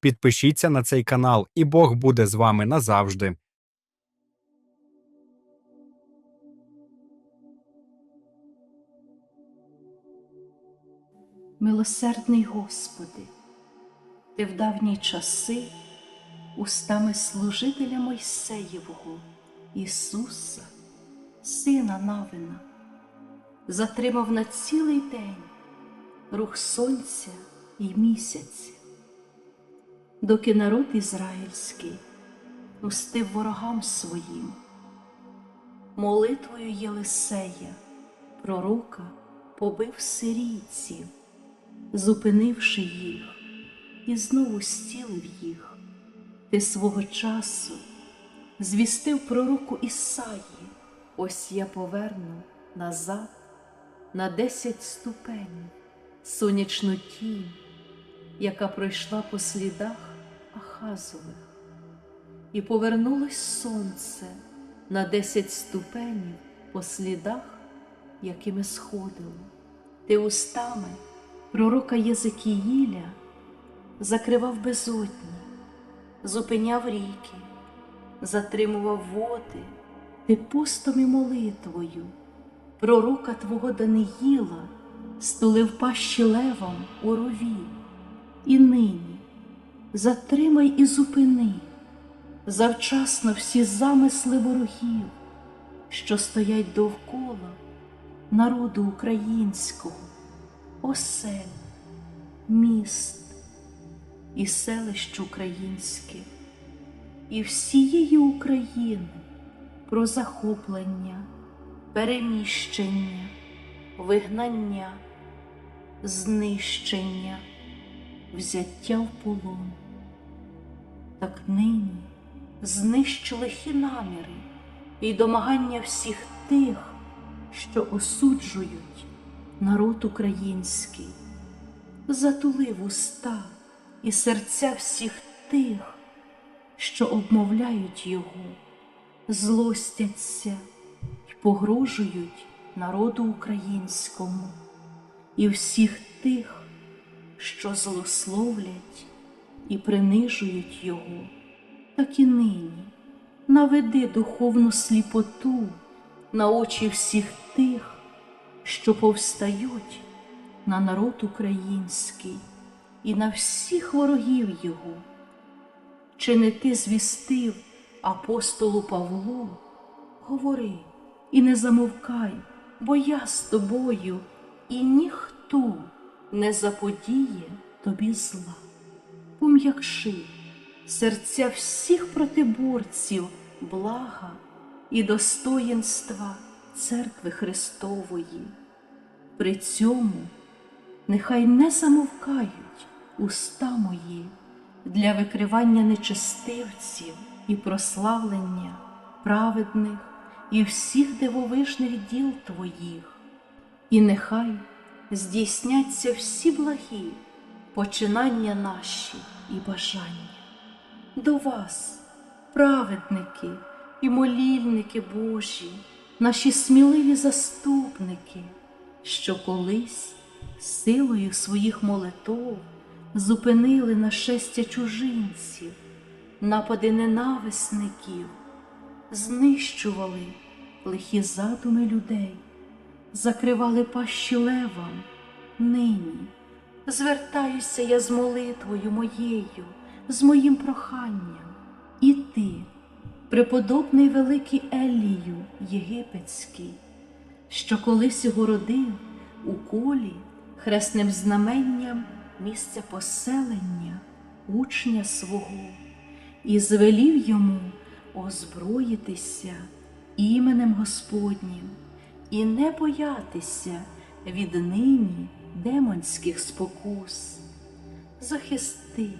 Підпишіться на цей канал, і Бог буде з вами назавжди. Милосердний Господи, Ти в давні часи устами служителя Мойсеєвого Ісуса, Сина Навина, затримав на цілий день рух сонця і місяця, доки народ ізраїльський устив ворогам своїм, молитвою Єлисея, пророка, побив сирійців зупинивши їх і знову стілив їх, ти свого часу звістив пророку Ісаї, ось я поверну назад на десять ступенів сонячну тінь, яка пройшла по слідах Ахазових, і повернулось сонце на десять ступенів по слідах, якими сходило. Ти устами пророка Єзекіїля закривав безодні, зупиняв ріки, затримував води, ти постом і молитвою, пророка твого Даниїла стулив пащі левом у рові, і нині затримай і зупини. Завчасно всі замисли ворогів, що стоять довкола народу українського. Осель, міст і селищ українських, і всієї України про захоплення, переміщення, вигнання, знищення, взяття в полон. Так нині знищу лихі наміри і домагання всіх тих, що осуджують народ український, затулив уста і серця всіх тих, що обмовляють його, злостяться й погрожують народу українському і всіх тих, що злословлять і принижують його, так і нині наведи духовну сліпоту на очі всіх тих що повстають на народ український і на всіх ворогів його. Чи не ти звістив апостолу Павлу? Говори і не замовкай, бо я з тобою, і ніхто не заподіє тобі зла. Пом'якши серця всіх протиборців блага і достоїнства церкви Христової. При цьому нехай не замовкають уста мої для викривання нечестивців і прославлення праведних і всіх дивовижних діл Твоїх, і нехай здійсняться всі благі починання наші і бажання. До вас, праведники і молільники Божі, наші сміливі заступники, що колись силою своїх молитов зупинили нашестя чужинців, напади ненависників, знищували лихі задуми людей, закривали пащі левам нині. Звертаюся я з молитвою моєю, з моїм проханням, і ти, преподобний великий Елію Єгипетський, що колись городив у колі хресним знаменням місце поселення учня свого, і звелів йому озброїтися іменем Господнім і не боятися віднині демонських спокус. Захисти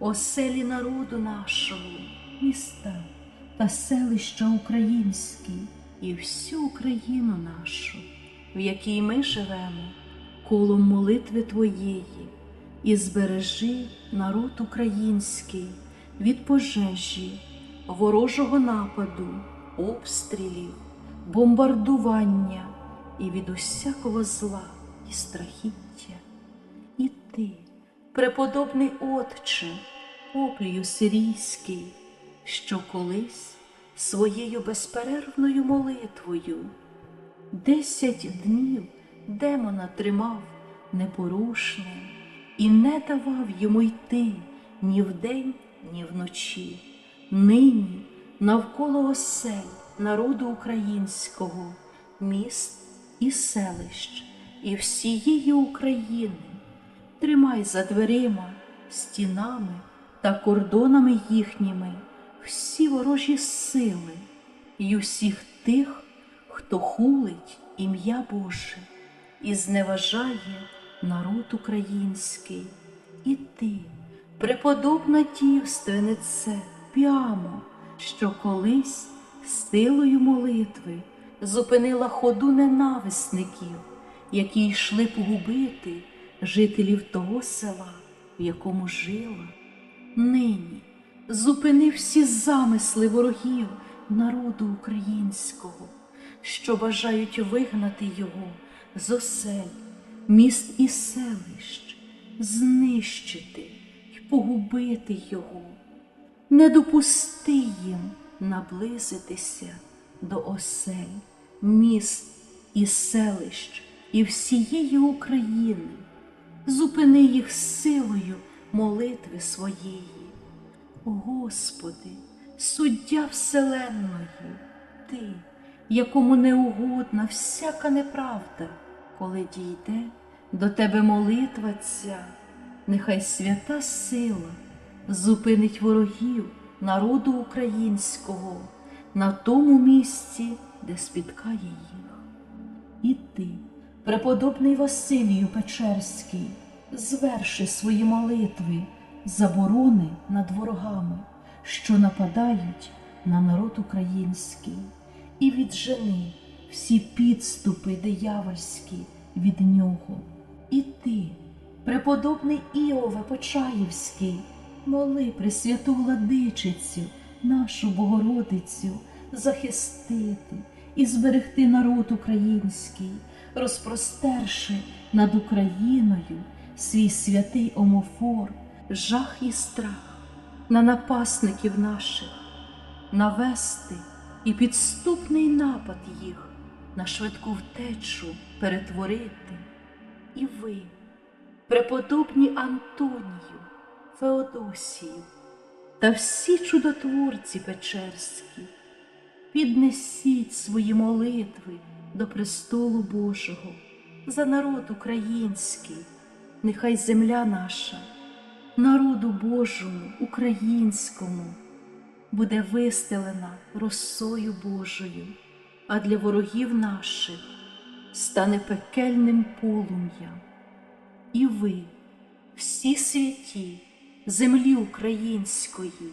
оселі народу нашого, міста та селища українські і всю Україну нашу, в якій ми живемо, колом молитви Твоєї, і збережи народ український від пожежі, ворожого нападу, обстрілів, бомбардування і від усякого зла і страхіття. І ти, преподобний Отче, оплію сирійський, що колись своєю безперервною молитвою десять днів демона тримав непорушним і не давав йому йти ні вдень, ні вночі. Нині навколо осель народу українського, міст і селищ, і всієї України тримай за дверима, стінами та кордонами їхніми всі ворожі сили і усіх тих, хто хулить ім'я Боже і зневажає народ український. І ти, преподобна дівственнице, прямо, що колись силою молитви зупинила ходу ненависників, які йшли погубити жителів того села, в якому жила. Нині зупини всі замисли ворогів народу українського, що бажають вигнати його з осель, міст і селищ, знищити й погубити його. Не допусти їм наблизитися до осель, міст і селищ і всієї України, зупини їх силою молитви своєї. Господи, суддя Вселенної, Ти, якому не угодна всяка неправда, коли дійде до Тебе молитва ця, нехай свята сила зупинить ворогів народу українського на тому місці, де спіткає їх. І ти, преподобний Василію Печерський, зверши свої молитви, заборони над ворогами, що нападають на народ український, і віджени всі підступи диявольські від нього. І ти, преподобний Іове Почаївський, моли Пресвяту владичицю, нашу Богородицю, захистити і зберегти народ український, розпростерши над Україною свій святий омофор, жах і страх на напасників наших, навести і підступний напад їх на швидку втечу перетворити. І ви, преподобні Антонію, Феодосію та всі чудотворці Печерські, піднесіть свої молитви до престолу Божого за народ український, нехай земля наша, народу Божому, українському, буде вистелена росою Божою, а для ворогів наших стане пекельним полум'ям. І ви, всі святі землі української,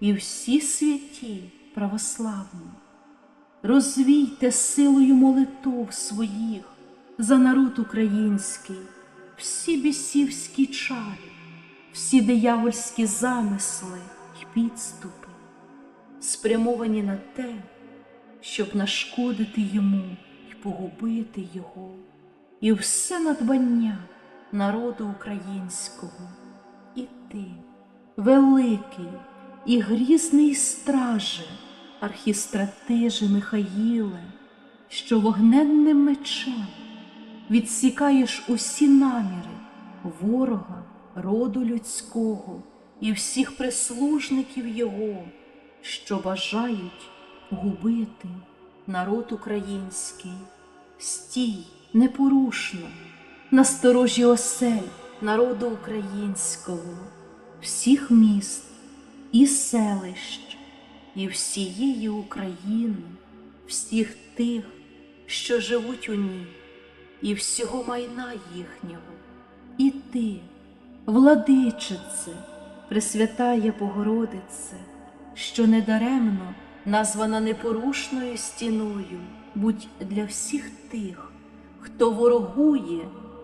і всі святі православні, розвійте силою молитов своїх за народ український, всі бісівські чари, всі диявольські замисли й підступи, спрямовані на те, щоб нашкодити йому й погубити його, і все надбання народу українського, і ти, великий і грізний страже, архістратиже Михаїле, що вогненним мечем відсікаєш усі наміри ворога, роду людського і всіх прислужників його, що бажають губити народ український, стій непорушно на сторожі осель народу українського, всіх міст і селищ, і всієї України, всіх тих, що живуть у ній, і всього майна їхнього, і ти, владичице, Пресвятая Богородице, що недаремно названа непорушною стіною, будь для всіх тих, хто ворогує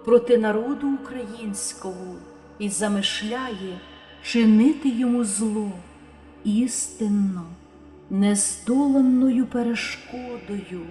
проти народу українського і замишляє чинити йому зло істинно, нездоланною перешкодою